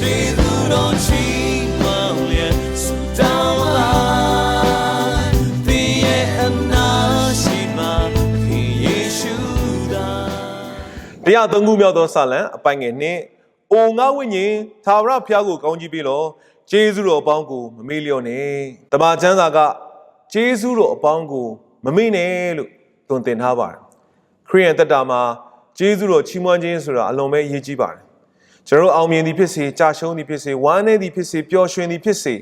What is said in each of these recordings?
ကျေးဇူးတော်ချီးမွမ်းလျက်ဆုတောင်းလိုက်သင်ရဲ့အနာရှိမှခင်ယေရှုသာတရားသုံးခုမြောက်သောစာလံအပိုင်ငယ်နှင့်အိုငါဝိညာဉ်သာဝရဖျားကိုကောင်းကြီးပေးလောဂျေဇုတော်အပေါင်းကိုမမေ့လျော့နဲ့တမန်ကျမ်းစာကဂျေဇုတော်အပေါင်းကိုမမေ့နဲ့လို့သွန်သင်ထားပါတယ်ခရိယန်တက်တာမှာဂျေဇုတော်ချီးမွမ်းခြင်းဆိုတာအလွန်ပဲအရေးကြီးပါတယ် ကျွန်တော်တို့အောင်မြင်သည်ဖြစ်စေကြာရှုံးသည်ဖြစ်စေဝမ်းနည်းသည်ဖြစ်စေပျော်ရွှင်သည်ဖြစ်စေ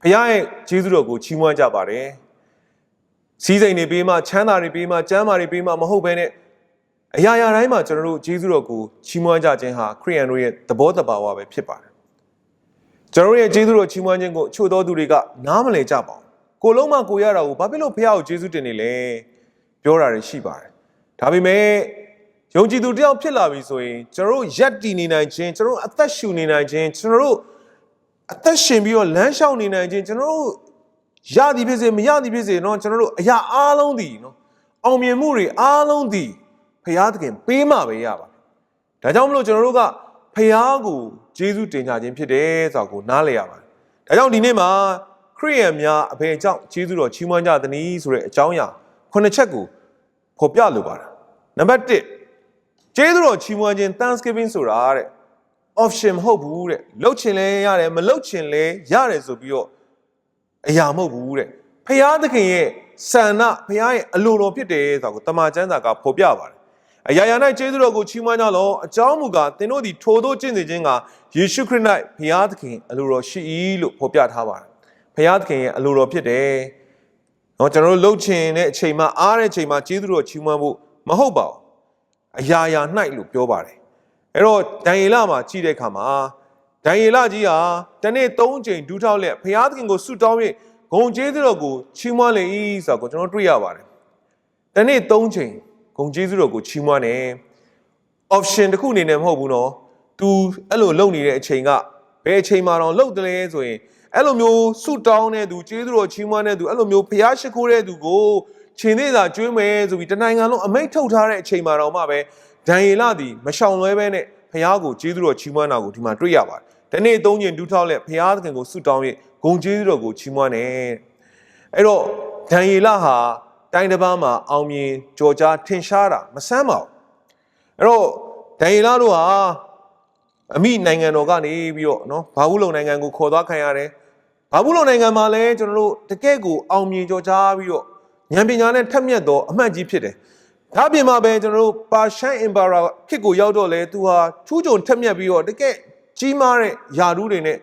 ဖခင်ရဲ့ဂျေဇုတော်ကိုချီးမွမ်းကြပါတယ်စီးစိမ်တွေပေးမှချမ်းသာတွေပေးမှကျမ်းမာတွေပေးမှမဟုတ်ဘဲနဲ့အရာရာတိုင်းမှာကျွန်တော်တို့ဂျေဇုတော်ကိုချီးမွမ်းကြခြင်းဟာခရိယန်တို့ရဲ့သဘောတဘာဝပဲဖြစ်ပါတယ်ကျွန်တော်တို့ရဲ့ဂျေဇုတော်ချီးမွမ်းခြင်းကိုအချို့သောသူတွေကနားမလည်ကြပါဘူးကိုလုံးမကိုရတာကိုဘာဖြစ်လို့ဖခင်ကိုဂျေဇုတင်နေလဲပြောတာတွေရှိပါတယ်ဒါပေမဲ့ ယုံကြည်သူတယောက်ဖြစ်လာပြီဆိုရင်ကျွန်တော်တို့ယက်တည်နေနိုင်ခြင်းကျွန်တော်တို့အသက်ရှူနေနိုင်ခြင်းကျွန်တော်တို့အသက်ရှင်ပြီးတော့လမ်းလျှောက်နေနိုင်ခြင်းကျွန်တော်တို့ ရသည်ဖြစ်စေမရသည်ဖြစ်စေเนาะကျွန်တော်တို့အရာအားလုံးသည်เนาะအောင်မြင်မှုတွေအားလုံးသည်ဖရာသခင်ပေးမှပဲရပါတယ်ဒါကြောင့်မလို့ကျွန်တော်တို့ကဖရာကိုယေရှုတင်ကြခြင်းဖြစ်တယ်ဆိုတာကိုနားလည်ရပါတယ်ဒါကြောင့်ဒီနေ့မှာခရိယန်များအဘယ်ကြောင့်ယေရှုတော်ချီးမွမ်းကြသနည်းဆိုတဲ့အကြောင်းအရာခုနှစ်ချက်ကိုဖော်ပြလိုပါတယ်နံပါတ်1 ကျေးဇူးတော်ချီးမွမ်းခြင်း Thanksgiving ဆိုတာတဲ့ option မဟုတ်ဘူးတဲ့လှုပ်ချင်လဲရတယ်မလှုပ်ချင်လဲရတယ်ဆိုပြီးတော့အရာမဟုတ်ဘူးတဲ့ဖျားသခင်ရဲ့ဆန္ဒဖျားရဲ့အလိုတော်ဖြစ်တယ်ဆိုတာကိုတမန်ကျမ်းစာကဖော်ပြပါတယ်အရာရာ၌ကျေးဇူးတော်ကိုချီးမွမ်းကြလောအကြောင်းမူကားသင်တို့သည်ထိုသို့ကျင့်စေခြင်းကယေရှုခရစ်၌ဖျားသခင်အလိုတော်ရှိ၏လို့ဖော်ပြထားပါတယ်ဖျားသခင်ရဲ့အလိုတော်ဖြစ်တယ်နော်ကျွန်တော်တို့လှုပ်ချင်တဲ့အချိန်မှာအားတဲ့အချိန်မှာကျေးဇူးတော်ချီးမွမ်းဖို့မဟုတ်ပါဘူး အရာရာ၌လို့ပြောပါတယ်အဲ့တော့ဒံယေလမှာကြည့်တဲ့အခါမှာဒံယေလကြီးဟာတနေ့၃ချိန်ဒူးထောက်လက်ဘုရားသခင်ကိုဆုတောင်း၍ဂုံကျေးဇူးတော်ကိုချီးမွမ်းလေ၏ဆိုတော့ကျွန်တော်တွေ့ရပါတယ်။တနေ့၃ချိန်ဂုံကျေးဇူးတော်ကိုချီးမွမ်းတယ်။ option တစ်ခုအနေနဲ့မဟုတ်ဘူးနော်။ तू အဲ့လိုလုပ်နေတဲ့အချိန်ကဘယ်အချိန်မှတော့လုပ်တယ်လဲဆိုရင်အဲ့လိုမျိုးဆုတောင်းတဲ့သူကျေးဇူးတော်ချီးမွမ်းတဲ့သူအဲ့လိုမျိုးဘုရားရှိခိုးတဲ့သူကို ချိန်သေးတာကျွေးမယ်ဆိုပြီးတနိုင်ငံလုံးအမိတ်ထုတ်ထားတဲ့အချိန်မှတော့မှပဲဒံယေလသည်မရှောင်လွဲပဲနဲ့ဘုရားကိုကျေးဇူးတော်ချီးမွမ်းတာကိုဒီမှာတွေ့ရပါတယ်။ဒီနေ့သုံးချိန်ဒူးထောက်လက်ဘုရားသခင်ကိုဆုတောင်း၍ဂုဏ်ကျေးဇူးတော်ကိုချီးမွမ်းတယ်။အဲ့တော့ဒံယေလဟာတိုင်းတစ်ပါးမှာအောင်မြင်ကြော်ကြားထင်ရှားတာမဆန်းပါဘူး။အဲ့တော့ဒံယေလတို့ဟာအမိနိုင်ငံတော်ကနေပြီးတော့နော်ဘာဘူးလုံနိုင်ငံကိုခေါ်သွားခံရတယ်။ဘာဘူးလုံနိုင်ငံမှာလည်းကျွန်တော်တို့တကယ့်ကိုအောင်မြင်ကြော်ကြားပြီးတော့ ဉာဏ်ပညာနဲ့ထက်မြက်သောအမှတ်ကြီးဖြစ်တယ်။ဒါပြင်မှာပဲကျွန်တော်တို့ပါရှန်အင်ပါရာခေတ်ကိုရောက်တော့လဲသူဟာထူးချွန်ထက်မြက်ပြီးတော့တကယ်ကြီးမားတဲ့ယာရုတွေနဲ့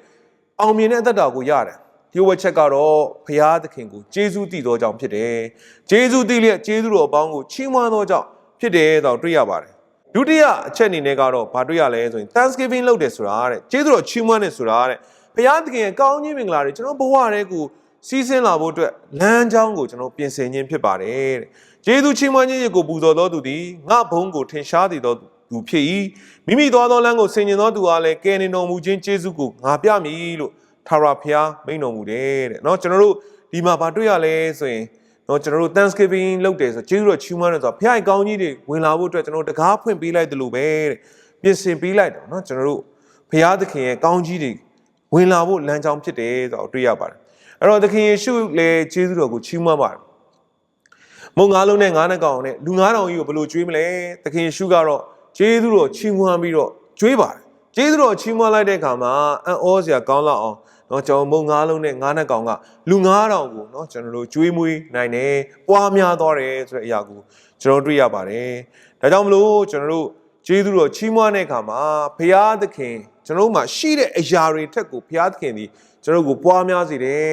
အောင်မြင်တဲ့အသက်တာကိုရတယ်။ဒီဝက်ချက်ကတော့ဘုရားသခင်ကိုကျေးဇူးတည်သောကြောင့်ဖြစ်တယ်။ကျေးဇူးတည်လျက်ကျေးဇူးတော်အပေါင်းကိုချီးမွမ်းသောကြောင့်ဖြစ်တယ်တော့တွေ့ရပါတယ်။ဒုတိယအချက်အနေနဲ့ကတော့ဘာတွေ့ရလဲဆိုရင် Thanksgiving လုပ်တယ်ဆိုတာတဲ့ကျေးဇူးတော်ချီးမွမ်းတယ်ဆိုတာတဲ့ဘုရားသခင်ရဲ့ကောင်းကြီးမင်္ဂလာတွေကျွန်တော်ဘဝထဲကို စီးဆင်းလာဖို့အတွက်လမ်းကြောင်းကိုကျွန်တော်ပြင်ဆင်ခြင်းဖြစ်ပါတယ်တဲ့။ကျေးဇူးချီးမွမ်းခြင်းကိုပူဇော်တော်သူသည်ငါဘုန်းကိုထင်ရှားတည်သောသူဖြစ်၏မိမိသွားသောလမ်းကိုဆင်ញင်သောသူအားလည်းကယ်တင်တော်မူခြင်းကျေးဇူးကိုငါပြမည်လို့ထာဝရဘုရားမိန့်တော်မူတယ်တဲ့။နော်ကျွန်တော်တို့ဒီမှာဗာတွေ့ရလဲဆိုရင်နော်ကျွန်တော်တို့ Thanksgiving လုပ်တယ်ဆိုကျေးဇူးတော်ချီးမွမ်းတယ်ဆိုတော့ဘုရားရဲ့ကောင်းကြီးတွေဝင်လာဖို့အတွက်ကျွန်တော်တို့တကားဖွင့်ပေးလိုက်တယ်လို့ပဲတဲ့။ပြင်ဆင်ပေးလိုက်တယ်နော်ကျွန်တော်တို့ဘုရားသခင်ရဲ့ကောင်းကြီးတွေဝင်လာဖို့လမ်းကြောင်းဖြစ်တယ်ဆိုတော့တွေ့ရပါတယ်။ အဲ့တော့သခင်ယေရှုလည်းကျေးဇူးတော်ကိုချီးမွမ်းပါတယ်။မုံငါးလုံးနဲ့ငါးနှကောင်နဲ့လူငါးတောင်ကြီးကိုဘယ်လိုကျွေးမလဲ။သခင်ယေရှုကတော့ကျေးဇူးတော်ချီးမွမ်းပြီးတော့ကျွေးပါတယ်။ကျေးဇူးတော်ချီးမွမ်းလိုက်တဲ့အခါမှာအံ့ဩစရာကောင်းလောက်အောင်နော်ကျွန်တော်မုံငါးလုံးနဲ့ငါးနှကောင်ကလူငါးတောင်ကိုနော်ကျွန်တော်တို့ကျွေးမွေးနိုင်တယ်။ပွားများသွားတယ်ဆိုတဲ့အရာကိုကျွန်တော်တွေ့ရပါတယ်။ဒါကြောင့်မလို့ကျွန်တော်တို့ကျေးဇူးတော်ချီးမွမ်းတဲ့အခါမှာဘုရားသခင်ကျွန်တော်တို့မှာရှိတဲ့အရာတွေထက်ကိုဘုရားသခင်ဒီ ကျွန်တော်တို့ကိုပွားများစေတယ်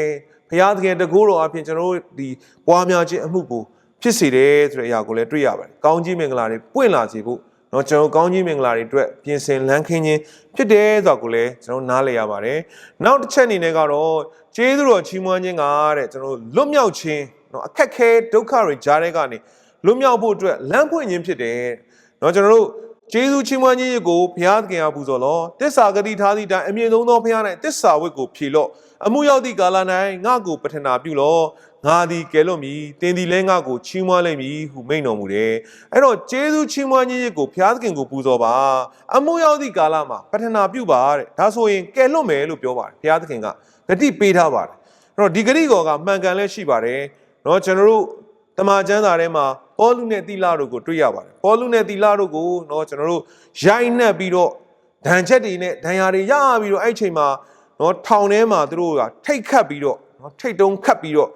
ဘုရားသခင်တကူတော်အပြင်ကျွန်တော်တို့ဒီပွားများခြင်းအမှုကိုဖြစ်စေတယ်ဆိုတဲ့အရာကိုလည်းတွေ့ရပါတယ်။ကောင်းကြီးမင်္ဂလာတွေပွင့်လာစေဖို့เนาะကျွန်တော်ကောင်းကြီးမင်္ဂလာတွေအတွက်ပြင်ဆင်လန်းခင်းခြင်းဖြစ်တယ်ဆိုတော့ကိုလည်းကျွန်တော်နားလည်ရပါတယ်။နောက်တစ်ချက်အနေနဲ့ကတော့ကျေးဇူးတော်ချီးမွမ်းခြင်းကတဲ့ကျွန်တော်လွတ်မြောက်ခြင်းเนาะအခက်ခဲဒုက္ခတွေကြားထဲကနေလွတ်မြောက်ဖို့အတွက်လမ်းဖွင့်ခြင်းဖြစ်တယ်။เนาะကျွန်တော်တို့ ကျေးဇူးချီးမွမ်းခြင်းကိုဘုရားသခင်အားပူဇော်လောတစ္ဆာဂတိထားသည့်တိုင်အမြင့်ဆုံးသောဘုရား၌တစ္ဆာဝတ်ကိုဖြေလော့အမှုရောက်သည့်ကာလ၌ငါ့ကိုပထနာပြုလော့ငါသည်ကယ်လွတ်မည်တင်သည်လည်းငါ့ကိုချီးမွမ်းလိမ့်မည်ဟုမိန့်တော်မူတယ်အဲ့တော့ကျေးဇူးချီးမွမ်းခြင်းကိုဘုရားသခင်ကိုပူဇော်ပါအမှုရောက်သည့်ကာလမှာပထနာပြုပါတဲ့ဒါဆိုရင်ကယ်လွတ်မယ်လို့ပြောပါတယ်ဘုရားသခင်ကဂတိပေးထားပါတယ်အဲ့တော့ဒီဂတိတော်ကမှန်ကန်လည်းရှိပါတယ်เนาะကျွန်တော်တို့ တမန်ကျမ်းစာထဲမှာပေါလုနဲ့သီလတို့ကိုတွေ့ရပါတယ်။ပေါလုနဲ့သီလတို့ကိုเนาะကျွန်တော်တို့ရိုက်နှက်ပြီးတော့ဒဏ်ချက်တွေနဲ့ဒဏ်ရာတွေရပြီးတော့အဲ့ဒီအချိန်မှာเนาะထောင်ထဲမှာသူတို့ကထိတ်ခတ်ပြီးတော့เนาะထိတ်တုံးခတ်ပြီးတော့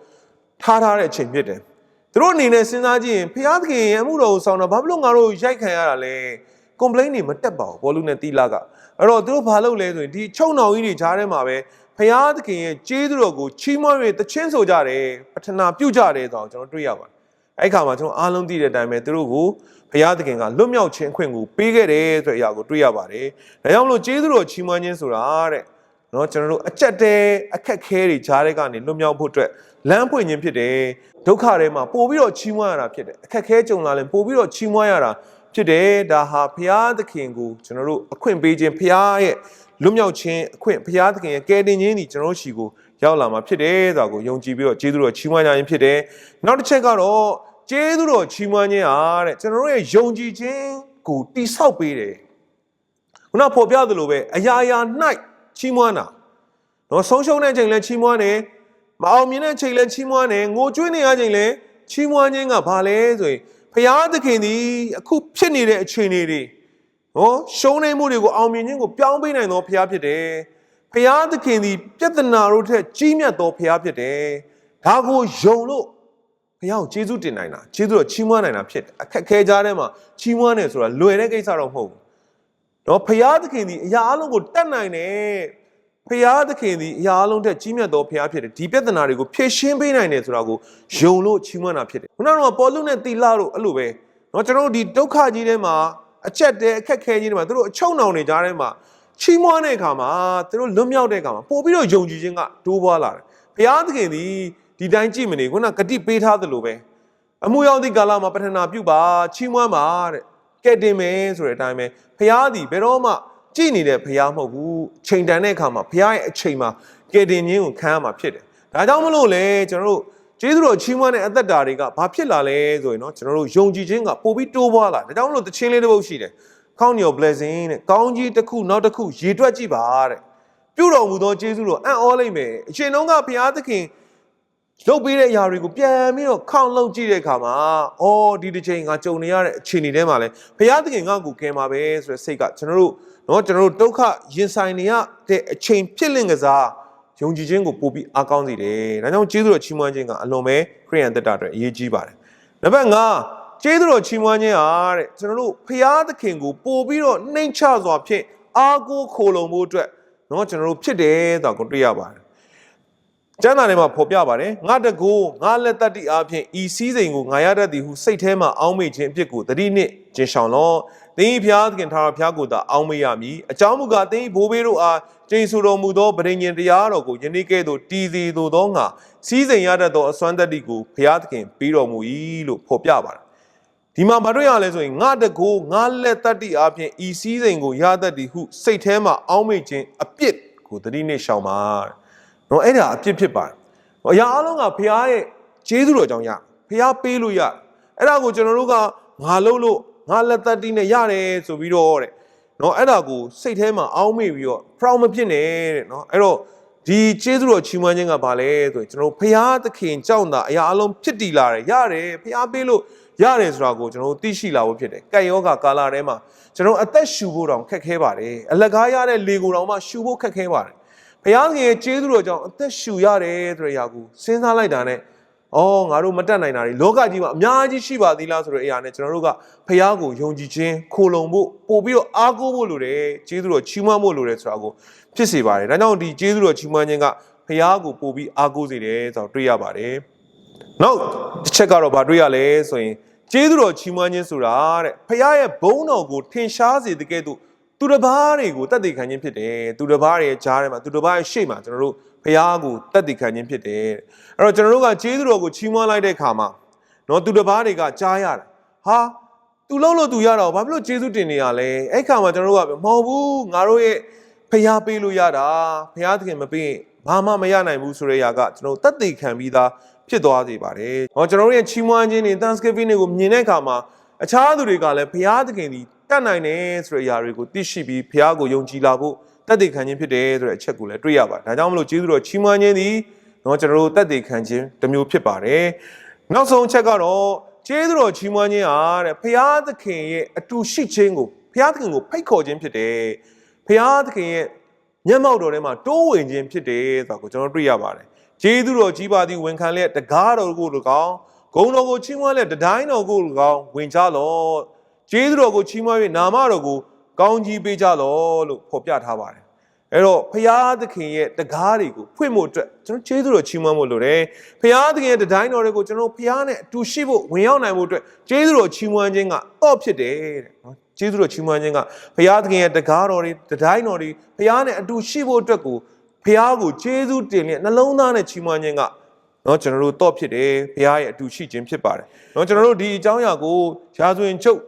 ထားထားတဲ့အချိန်ဖြစ်တယ်။သူတို့အနေနဲ့စဉ်းစားကြည့်ရင်ဖျားသခင်ရဲ့အမှုတော်ကိုဆောင်တော့ဘာဖြစ်လို့ငါတို့ရိုက်ခံရတာလဲ။ complain တွေမတက်ပါဘူးပေါလုနဲ့သီလက။အဲ့တော့သူတို့ဘာလုပ်လဲဆိုရင်ဒီချုံနှောင်ကြီးတွေကြားထဲမှာပဲ ဖျားသခင်ရဲ့ကျေးဇူးတော်ကိုချီးမွမ်း၍တခြင်းဆိုကြတယ်ပထနာပြုကြတယ်ဆိုတော့ကျွန်တော်တွေ့ရပါတယ်။အဲ့ခါမှာကျွန်တော်အားလုံးသိတဲ့အတိုင်းပဲသူတို့ကိုဘုရားသခင်ကလွတ်မြောက်ခြင်းအခွင့်ကိုပေးခဲ့တယ်ဆိုတဲ့အရာကိုတွေ့ရပါတယ်။ဒါကြောင့်မလို့ကျေးဇူးတော်ချီးမွမ်းခြင်းဆိုတာတဲ့နော်ကျွန်တော်တို့အကြက်တဲအခက်ခဲတွေကြားထဲကနေလွတ်မြောက်ဖို့အတွက်လမ်းပွင့်ခြင်းဖြစ်တယ်။ဒုက္ခထဲမှာပို့ပြီးတော့ချီးမွမ်းရတာဖြစ်တယ်။အခက်ခဲကြုံလာရင်ပို့ပြီးတော့ချီးမွမ်းရတာဖြစ်တယ်။ဒါဟာဘုရားသခင်ကိုကျွန်တော်တို့အခွင့်ပေးခြင်းဘုရားရဲ့ လွတ်မြောက်ခြင်းအခွင့်ဘုရားသခင်ရဲ့ကယ်တင်ခြင်းဒီကျွန်တော်တို့ရှိကိုရောက်လာမှာဖြစ်တယ်ဆိုတာကိုယုံကြည်ပြီးတော့ကျေးဇူးတော်ချီးမွမ်းကြခြင်းဖြစ်တယ်။နောက်တစ်ချက်ကတော့ကျေးဇူးတော်ချီးမွမ်းခြင်းဟာတဲ့ကျွန်တော်တို့ရဲ့ယုံကြည်ခြင်းကိုတိဆောက်ပေးတယ်။ခုနဖော်ပြသလိုပဲအရာရာ၌ချီးမွမ်းတာနော်ဆုံးရှုံးတဲ့ချိန်လဲချီးမွမ်းတယ်မအောင်မြင်တဲ့ချိန်လဲချီးမွမ်းတယ်ငိုကြွေးနေရချိန်လဲချီးမွမ်းခြင်းကဘာလဲဆိုရင်ဘုရားသခင်ဒီအခုဖြစ်နေတဲ့အခြေအနေတွေ နော်ရှုံးနေမှုတွေကိုအောင်မြင်ခြင်းကိုပြောင်းပေးနိုင်သောဘုရားဖြစ်တယ်ဘုရားသခင်ဒီပြဿနာတို့ထက်ကြီးမြတ်သောဘုရားဖြစ်တယ်ဒါကိုယုံလို့ ဘုရားကိုကျေးဇူးတင်နိုင်တာကျေးဇူးတော်ချီးမွမ်းနိုင်တာဖြစ်တယ်အခက်ခဲကြားထဲမှာချီးမွမ်းတယ်ဆိုတာလွယ်တဲ့ကိစ္စတော့မဟုတ်ဘူးเนาะဘုရားသခင်ဒီအရာအလုံးကိုတတ်နိုင်တယ်ဘုရားသခင်ဒီအရာအလုံးထက်ကြီးမြတ်သောဘုရားဖြစ်တယ်ဒီပြဿနာတွေကိုဖြေရှင်းပေးနိုင်တယ်ဆိုတာကိုယုံလို့ချီးမွမ်းတာဖြစ်တယ်ခုနကတော့ပေါ်လုနဲ့တီလာတို့အဲ့လိုပဲเนาะကျွန်တော်တို့ဒီဒုက္ခကြီးထဲမှာ အချက်တဲအခက်ခဲကြီးတွေမှာသူတို့အချုံနှောင်နေကြတဲ့မှာချီးမွမ်းတဲ့အခါမှာသူတို့လွတ်မြောက်တဲ့အခါမှာပို့ပြီးတော့ယုံကြည်ခြင်းကတိုးပွားလာတယ်ဘုရားသခင်ဒီဒီတိုင်းကြည့်မနေခုနဂတိပေးထားသလိုပဲအမှုရောက်သည့်ကာလမှာပထနာပြုပါချီးမွမ်းပါတဲ့ကဲ့တင်မယ်ဆိုတဲ့အတိုင်းပဲဘုရားသည်ဘယ်တော့မှကြည်နေတဲ့ဘုရားမဟုတ်ဘူးချိန်တန်တဲ့အခါမှာဘုရားရဲ့အချိန်မှာကဲ့တင်ခြင်းကိုခံရမှာဖြစ်တယ်ဒါကြောင့်မလို့လေကျွန်တော်တို့ ကျေးဇူးတော်ချီးမွမ်းတဲ့အသက်တာတွေကဘာဖြစ်လာလဲဆိုရင်เนาะကျွန်တော်တို့ယုံကြည်ခြင်းကပိုပြီးတိုးပွားလာဒါကြောင့်မလို့တခြင်းလေးတစ်ပုဒ်ရှိတယ် count your blessing တဲ့ကောင်းကြီးတစ်ခုနောက်တစ်ခုရေတွက်ကြည့်ပါတဲ့ပြုတော်မူသောကျေးဇူးတော်အံ့ဩလိုက်မယ်အရှင်တော်ကဘုရားသခင်လုပ်ပေးတဲ့အရာတွေကိုပြန်ပြီးတော့ခေါင်းလုံးကြည့်တဲ့အခါမှာအော်ဒီတစ်ချိန်ငါကြုံနေရတဲ့အခြေအနေထဲမှာလဲဘုရားသခင်ငါ့ကိုကယ်မှာပဲဆိုတဲ့စိတ်ကကျွန်တော်တို့เนาะကျွန်တော်တို့ဒုက္ခရင်ဆိုင်နေရတဲ့အချိန်ဖြစ်လင့်ကစား ယုံကြည်ခြင်းကိုပို့ပြီးအားကောင်းစေတယ်။ဒါကြောင့်ကျေးဇူးတော်ချီးမွမ်းခြင်းကအလွန်ပဲခရိယန်သက်တာအတွက်အရေးကြီးပါတယ်။နံပါတ်5ကျေးဇူးတော်ချီးမွမ်းခြင်းဟာတဲ့ကျွန်တော်တို့ဖျားသခင်ကိုပို့ပြီးတော့နှိမ်ချစွာဖြင့်အားကိုးခိုလုံမှုအတွက်နော်ကျွန်တော်တို့ဖြစ်တယ်ဆိုတာကိုတွေ့ရပါတယ်။ကျမ်းစာထဲမှာဖော်ပြပါတယ်ငါတကူငါလက်တတ္တိအားဖြင့်ဤစည်းစိမ်ကိုငါရတတ်သည်ဟုစိတ်ထဲမှာအောင်းမိခြင်းအဖြစ်ကိုတတိနှင့်ကျင်ဆောင်လော့ သင်၏ဖျားသခင်ထာဝရဖျားကိုသာအောင်းမိရမည်အကြောင်းမူကားသင်၏ဘိုးဘေးတို့အားကျိန်ဆူတော်မူသောဗဒိညင်တရားတော်ကိုယနေ့ကဲ့သို့တည်စီသို့သောငါစည်းစိမ်ရတတ်သောအစွမ်းတတ္တိကိုဖျားသခင်ပြီးတော်မူ၏လို့ဖော်ပြပါတယ်ဒီမှာမတွေ့ရလဲဆိုရင်ငါတကူငါလက်တတ္တိအားဖြင့်ဤစည်းစိမ်ကိုရတတ်သည်ဟုစိတ်ထဲမှအောင်းမိခြင်းအပြစ်ကိုတတိနှင့်ရှောင်ပါတဲ့နော်အဲ့ဒါအပြစ်ဖြစ်ပါတယ်။အရာအလုံးကဖရားရဲ့ကျေးဇူးတော်ကြောင့်ရဖရားပေးလို့ရအဲ့ဒါကိုကျွန်တော်တို့ကငါလုပ်လို့ ငါလက်သက်တီးနဲ့ရတယ်ဆိုပြီးတော့တဲ့နော်အဲ့ဒါကိုစိတ်ထဲမှာအောင်းမိပြီးတော့ proud မဖြစ်နဲ့တဲ့နော်အဲ့တော့ဒီကျေးဇူးတော်ချီးမွမ်းခြင်းကဘာလဲဆိုရင်ကျွန်တော်ဖရားသခင်ကြောင့်သာအရာအလုံးဖြစ်တည်လာတယ်ရတယ်ဖရားပေးလို့ရတယ်ဆိုတာကိုကျွန်တော်သိရှိလာဖို့ဖြစ်တယ်ကံယောဂကာလထဲမှာကျွန်တော်အသက်ရှူဖို့တောင်ခက်ခဲပါတယ်အလကားရတဲ့လေကိုတောင်မှရှူဖို့ခက်ခဲပါတယ်ဘုရားခင်ရဲ့ကျေးဇူးတော်ကြောင့်အသက်ရှူရတယ်ဆိုတဲ့အရာကိုစဉ်းစားလိုက်တာနဲ့ အော်ငါတို့မတက်နိုင်တာတွေလောကကြီးမှာအများကြီးရှိပါသေးလားဆိုတဲ့အရာနဲ့ကျွန်တော်တို့ကဘုရားကိုယုံကြည်ခြင်းခိုလုံဖို့ပို့ပြီးတော့အားကိုးဖို့လိုတယ်ကျေးဇူးတော်ချီးမွမ်းဖို့လိုတယ်ဆိုတာကိုဖြစ်စေပါတယ်ဒါကြောင့်ဒီကျေးဇူးတော်ချီးမွမ်းခြင်းကဘုရားကိုပို့ပြီးအားကိုးစေတယ်ဆိုတော့တွေ့ရပါတယ်နောက်တစ်ချက်ကတော့ဗာတွေ့ရလဲဆိုရင်ကျေးဇူးတော်ချီးမွမ်းခြင်းဆိုတာတဲ့ဘုရားရဲ့ဘုန်းတော်ကိုထင်ရှားစေတဲ့ကဲ့သို့ သူတစ်ပါးတွေကိုတတ်သိခံခြင်းဖြစ်တယ်သူတစ်ပါးရဲ့ကြားထဲမှာသူတစ်ပါးရဲ့ရှေ့မှာကျွန်တော်တို့ဖျားကိုတတ်သိခံခြင်းဖြစ်တယ်အဲ့တော့ကျွန်တော်တို့ကကျေးဇူးတော်ကိုချီးမွမ်းလိုက်တဲ့အခါမှာနော်သူတစ်ပါးတွေကကြားရတယ်ဟာသူလုံးလို့သူရတော့ဘာဖြစ်လို့ကျေးဇူးတင်နေရလဲအဲ့ခါမှာကျွန်တော်တို့ကမဟုတ်ဘူးငါတို့ရဲ့ဖျားပေးလို့ရတာဖျားသခင်မပေးဘာမှမရနိုင်ဘူးဆိုတဲ့အရာကကျွန်တော်တတ်သိခံပြီးသားဖြစ်သွားစေပါတယ်။ဟောကျွန်တော်တို့ရဲ့ချီးမွမ်းခြင်းတွေ Thanksgiving တွေကိုမြင်တဲ့အခါမှာအခြားသူတွေကလည်းဘုရားသခင်ဒီ တတ်နိုင်တယ်ဆိုတဲ့အရာတွေကိုသိရှိပြီးဖျားကိုယုံကြည်လာဖို့တက်တည်ခံခြင်းဖြစ်တယ်ဆိုတဲ့အချက်ကိုလည်းတွေ့ရပါတယ်။ဒါကြောင့်မလို့ကျေးဇူးတော်ချီးမွမ်းခြင်းသည်နော်ကျွန်တော်တို့တက်တည်ခံခြင်းတစ်မျိုးဖြစ်ပါတယ်။နောက်ဆုံးအချက်ကတော့ကျေးဇူးတော်ချီးမွမ်းခြင်းဟာတဲ့ဖျားသခင်ရဲ့အတူရှိခြင်းကိုဖျားသခင်ကိုဖိတ်ခေါ်ခြင်းဖြစ်တယ်။ဖျားသခင်ရဲ့မျက်မှောက်တော်ထဲမှာတိုးဝင်ခြင်းဖြစ်တယ်ဆိုတာကိုကျွန်တော်တွေ့ရပါတယ်။ကျေးဇူးတော်ကြီးပါသည်ဝန်ခံလျက်တကားတော်ကို၎င်းဂုဏ်တော်ကိုချီးမွမ်းလျက်တတိုင်းတော်ကို၎င်းဝင်ကြလော့။ ကျေးဇူးတော်ကိုချီးမွမ်း၍နာမတော်ကိုကောင်းကြီးပေးကြလော့လို့ဖော်ပြထားပါတယ်။အဲ့တော့ဖရာသခင်ရဲ့တကားတွေကိုဖွင့်ဖို့အတွက်ကျွန်တော်ကျေးဇူးတော်ချီးမွမ်းဖို့လိုတယ်။ဖရာသခင်ရဲ့တတိုင်းတော်တွေကိုကျွန်တော်ဖရာနဲ့အတူရှိဖို့ဝင်ရောက်နိုင်ဖို့အတွက်ကျေးဇူးတော်ချီးမွမ်းခြင်းကတော့ဖြစ်တယ်တဲ့နော်။ကျေးဇူးတော်ချီးမွမ်းခြင်းကဖရာသခင်ရဲ့တကားတော်တွေတတိုင်းတော်တွေဖရာနဲ့အတူရှိဖို့အတွက်ကိုဖရာကိုကျေးဇူးတင်လျက်နှလုံးသားနဲ့ချီးမွမ်းခြင်းကနော်ကျွန်တော်တို့တော့ဖြစ်တယ်ဖရာရဲ့အတူရှိခြင်းဖြစ်ပါတယ်။နော်ကျွန်တော်တို့ဒီအကြောင်းအရာကိုရာဇဝင်ချုပ်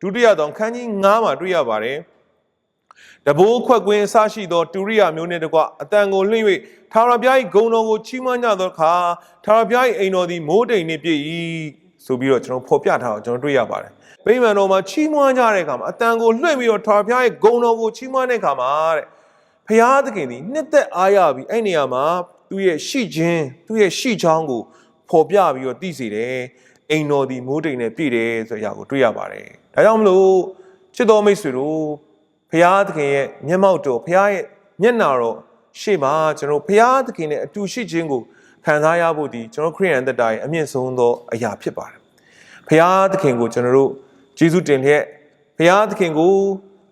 ဒုတိယတော်ခန်းကြီး9မှာတွေ့ရပါတယ်။တဘိုးခွက်ကွင်းအစရှိသောတူရိယာမျိုးနှင့်တကွအတန်ကိုလွှင့်၍ထာဝရဘုရား၏ဂုဏ်တော်ကိုချီးမွမ်းကြသောအခါထာဝရဘုရား၏အိမ်တော်သည်မိုးတိမ်နှင့်ပြည့်၏ဆိုပြီးတော့ကျွန်တော်ဖော်ပြထားအောင်ကျွန်တော်တွေ့ရပါတယ်။ဗိမာန်တော်မှာချီးမွမ်းကြတဲ့အခါမှာအတန်ကိုလွှင့်ပြီးတော့ထာဝရဘုရား၏ဂုဏ်တော်ကိုချီးမွမ်းတဲ့အခါမှာတဲ့ဘုရားသခင်သည်နှစ်သက်အားရပြီးအဲ့နေရာမှာသူ့ရဲ့ရှိခြင်းသူ့ရဲ့ရှိချောင်းကိုဖော်ပြပြီးတော့သိစေတယ်။ အိမ်တော်သည်မိုးတိမ်နဲ့ပြည့်တယ်ဆိုတဲ့အရာကိုတွေ့ရပါတယ်။ဒါကြောင့်မလို့ချစ်တော်မိတ်ဆွေတို့ဖရာသခင်ရဲ့မျက်မှောက်တော်ဖရာရဲ့မျက်နာတော်ရှေ့မှာကျွန်တော်ဖရာသခင်နဲ့အတူရှိခြင်းကိုခံစားရဖို့ဒီကျွန်တော်ခရိယန်သက်တာရဲ့အမြင့်ဆုံးသောအရာဖြစ်ပါတယ်ဖရာသခင်ကိုကျွန်တော်တို့ယေရှုတင်လျက်ဖရာသခင်ကို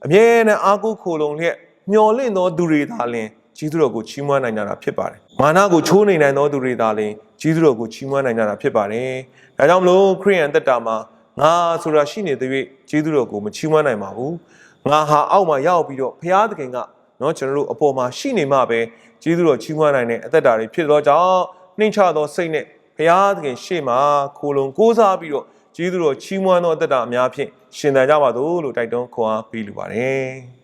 အမြဲတမ်းအားကိုးခိုလုံလျက်မျှော်လင့်သောသူတွေသာလျှင်ယေရှုတော်ကိုချီးမွမ်းနိုင်ကြတာဖြစ်ပါတယ် မာနကိုချိုးနှိမ်နိုင်သောသူတွေသာလျှင်ကြီးသူတော်ကိုချီးမွမ်းနိုင်ကြတာဖြစ်ပါတယ်။ဒါကြောင့်မလို့ခရိယန်တက်တာမှာငါဆိုတာရှိနေတဲ့၍ကြီးသူတော်ကိုမချီးမွမ်းနိုင်ပါဘူး။ငါဟာအောက်မှာရောက်ပြီးတော့ဘုရားသခင်ကနော်ကျွန်တော်တို့အပေါ်မှာရှိနေမှပဲကြီးသူတော်ချီးမွမ်းနိုင်တဲ့အသက်တာတွေဖြစ်တော့ကြောင့်နှိမ်ချသောစိတ်နဲ့ဘုရားသခင်ရှေ့မှာခိုလုံကိုးစားပြီးတော့ကြီးသူတော်ချီးမွမ်းသောအသက်တာအများဖြင့်ရှင်သန်ကြပါသို့လို့တိုက်တွန်းခွန်အားပေးလိုပါတယ်။